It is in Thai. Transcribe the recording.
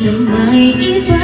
ทำไมที่เธอ